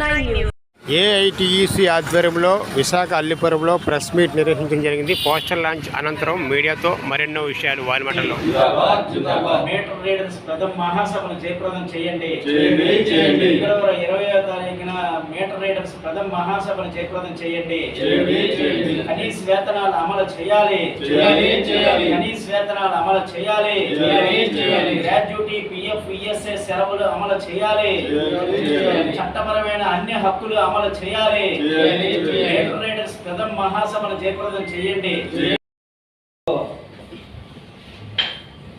I News. AITEC ఆధ్వర్యంలో Visakha అల్లిపురంలో press meet నిర్వహించడం జరిగింది పోస్టర్ లాంచ్ అనంతరం మీడియాతో మరెన్నో విషయాలు ప్రథమ మహాసభను జయప్రదం చేయండి. ఫిబ్రవరి తారీఖున మీటర్ రీడర్స్ ప్రథమ మహాసభను జయప్రదం చేయండి చేయండి, చేయండి. కనీస వేతనాలు అమలు చేయాలి చేయాలి, చేయాలి. కనీస వేతనాలు అమలు చేయాలి. గ్రాడ్యుటీ పిఎఫ్ సెలవులు అమలు చేయాలి. చట్టపరమైన అన్ని హక్కులు అమలు చేయాలి. చేయాలి, ప్రథమ మహాసభను జయప్రదం చేయండి.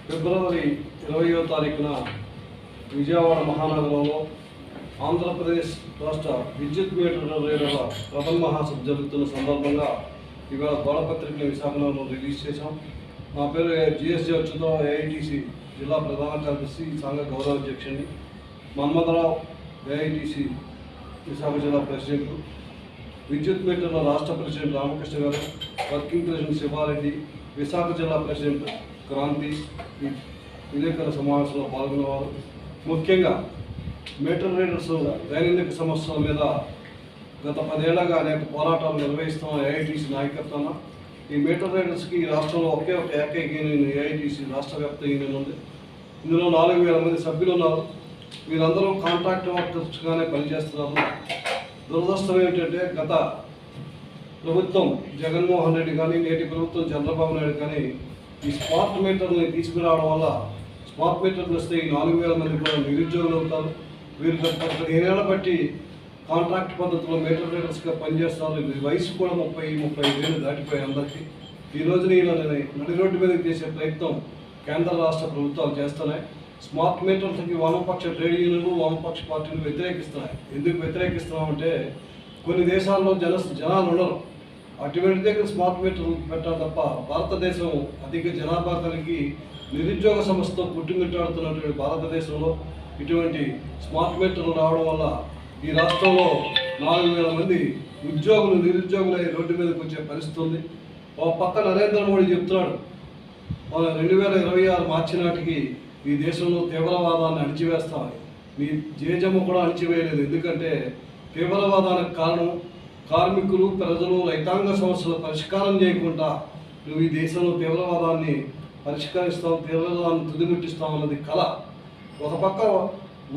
ఫిబ్రవరి ఇరవయో తారీఖున విజయవాడ మహానగరంలో ఆంధ్రప్రదేశ్ రాష్ట్ర విద్యుత్ మీటర్ల ప్రథమ మహాసభ జరుగుతున్న సందర్భంగా ఇవాళ గోడపత్రికను విశాఖలో రిలీజ్ చేశాం. నా పేరు జిఎస్జి అచ్యుతం ఏఐటిసి జిల్లా ప్రధాన కార్యదర్శి సంఘ గౌరవ అధ్యక్షుడిని మన్మథరావు ఏఐటిసి విశాఖ జిల్లా ప్రెసిడెంట్ విద్యుత్ మీటర్ల రాష్ట్ర ప్రెసిడెంట్ రామకృష్ణ గారు వర్కింగ్ ప్రెసిడెంట్ శివారెడ్డి విశాఖ జిల్లా ప్రెసిడెంట్ క్రాంతి విలేకరుల సమావేశంలో పాల్గొన్నవారు. ముఖ్యంగా మీటర్ రీడర్స్ దైనందిక సమస్యల మీద గత పదేళ్ళగా అనేక పోరాటాలు నిర్వహిస్తున్న ఏఐటీసీ నాయకత్వాన ఈ మీటర్ రీడర్స్కి ఈ రాష్ట్రంలో ఒకే ఒక ఏకైక యూనియన్ ఏఐటీసీ రాష్ట్ర వ్యాప్త యూనియన్ ఉంది. ఇందులో నాలుగు వేల మంది సభ్యులు ఉన్నారు. వీరందరూ కాంట్రాక్ట్ వర్కర్స్గానే పనిచేస్తున్నారు. దురదృష్టం ఏమిటంటే గత ప్రభుత్వం జగన్మోహన్ రెడ్డి కానీ నేటి ప్రభుత్వం చంద్రబాబు నాయుడు కానీ ఈ స్మార్ట్ మీటర్ని తీసుకురావడం వల్ల స్మార్ట్ మీటర్లు వస్తే ఈ నాలుగు వేల మంది కూడా నిరుద్యోగులు అవుతారు. వీరు గత పదిహేనేళ్ళ బట్టి కాంట్రాక్ట్ పద్ధతిలో మీటర్ రీడర్స్గా పనిచేస్తారు. వయసు కూడా ముప్పై ముప్పై వేలు దాటిపోయి అందరికీ. ఈ రోజున ఈయన నడి రోడ్డు మీదకి చేసే ప్రయత్నం కేంద్ర రాష్ట్ర ప్రభుత్వాలు చేస్తున్నాయి. స్మార్ట్ మీటర్స్కి వామపక్ష ట్రేడ్ యూనియన్లు వామపక్ష పార్టీలు వ్యతిరేకిస్తున్నాయి. ఎందుకు వ్యతిరేకిస్తున్నామంటే కొన్ని దేశాల్లో జన జనాలు ఉండరు. అటువంటి దగ్గర స్మార్ట్ మీటర్లు పెట్టాలి తప్ప భారతదేశం అధిక జనాభా కలిగి నిరుద్యోగ సమస్యతో పుట్టుమిట్టాడుతున్నటువంటి భారతదేశంలో ఇటువంటి స్మార్ట్ మీటర్లు రావడం వల్ల ఈ రాష్ట్రంలో నాలుగు వేల మంది ఉద్యోగులు నిరుద్యోగులై రోడ్డు మీదకి వచ్చే పరిస్థితి ఉంది. ఒక పక్క నరేంద్ర మోడీ చెప్తున్నాడు రెండు వేల ఇరవై ఆరు మార్చి నాటికి ఈ దేశంలో తీవ్రవాదాన్ని అణిచివేస్తామని. మీ జేజమ్మ కూడా అణిచివేయలేదు. ఎందుకంటే తీవ్రవాదానికి కారణం కార్మికులు ప్రజలు రైతాంగ సమస్యలు పరిష్కారం చేయకుండా నువ్వు ఈ దేశంలో తీవ్రవాదాన్ని పరిష్కరిస్తాం తీవ్రవాదాన్ని తుదిముట్టిస్తాం అన్నది కళ ఒక పక్క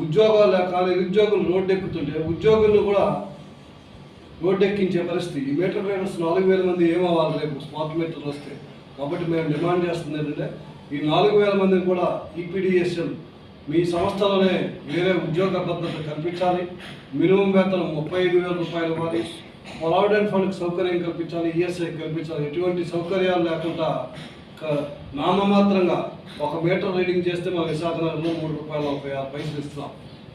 ఉద్యోగాలు లేక నిరుద్యోగులు రోడ్డెక్కుతుంటే ఉద్యోగులు ఉద్యోగులను కూడా రోడ్డెక్కించే పరిస్థితి. ఈ మీటర్ రైడర్స్ నాలుగు వేల మంది ఏమవ్వాలి రేపు? స్మార్ట్ మీటర్లు వస్తే. కాబట్టి మేము డిమాండ్ చేస్తుంది ఏంటంటే ఈ నాలుగు వేల మందిని కూడా ఈపీడిఎస్ఎల్ మీ సంస్థలోనే వేరే ఉద్యోగ భద్రత కల్పించాలి. మినిమం వేతనం ముప్పై ఐదు వేల రూపాయలు ఇవ్వాలి. ప్రావిడెంట్ ఫండ్కి సౌకర్యం కల్పించాలి. ఈఎస్ఐ కల్పించాలి. ఎటువంటి సౌకర్యాలు లేకుండా నామమాత్రంగా ఒక మీటర్ రీడింగ్ చేస్తే మా విశాఖనగరంలో మూడు రూపాయల నలభై ఆరు పైసలు ఇస్తున్నాం.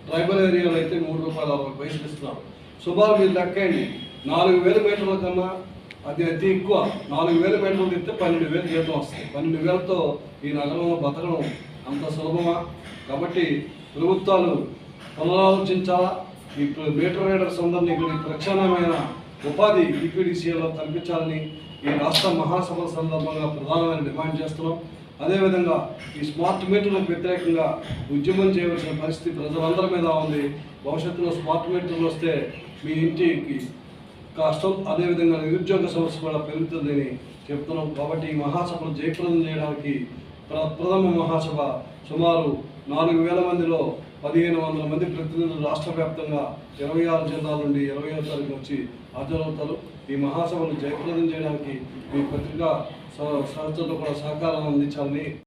ట్రైబల్ ఏరియాలో అయితే మూడు రూపాయల అరవై పైసలు ఇస్తున్నాం. సుమారు మీరు లెక్కండి. నాలుగు వేల మీటర్ల కన్నా అది అతి ఎక్కువ. నాలుగు వేల మీటర్లు తిప్పితే పన్నెండు వేలు జీతం వస్తుంది. పన్నెండు వేలతో ఈ నగరంలో బతకడం అంత సులభమా? కాబట్టి ప్రభుత్వాలు పునరాలోచించాలా ఈ మీటర్ రైడర్స్ అందరినీ ఇక్కడ ఈ ఉపాధి ఈపీడీసీలో కల్పించాలని ఈ రాష్ట్ర మహాసభల సందర్భంగా ప్రధానమైన డిమాండ్ చేస్తున్నాం. అదేవిధంగా ఈ స్మార్ట్ మీటర్లకు వ్యతిరేకంగా ఉద్యమం చేయవలసిన పరిస్థితి ప్రజలందరి మీద ఉంది. భవిష్యత్తులో స్మార్ట్ మీటర్లు వస్తే మీ ఇంటికి కష్టం అదేవిధంగా నిరుద్యోగ సమస్య కూడా పెరుగుతుందని చెప్తున్నాం. కాబట్టి ఈ మహాసభను జయప్రదం చేయడానికి ప్ర- ప్రథమ మహాసభ సుమారు నాలుగు వేల మందిలో పదిహేను వందల మంది ప్రతినిధులు రాష్ట్ర వ్యాప్తంగా ఇరవై ఆరు జిల్లాల నుండి ఇరవై ఆరు తారీఖు వచ్చి హాజరవుతారు. ఈ మహాసభను జయప్రదం చేయడానికి మీ పత్రికా సంస్థలు కూడా సహకారం అందించాలని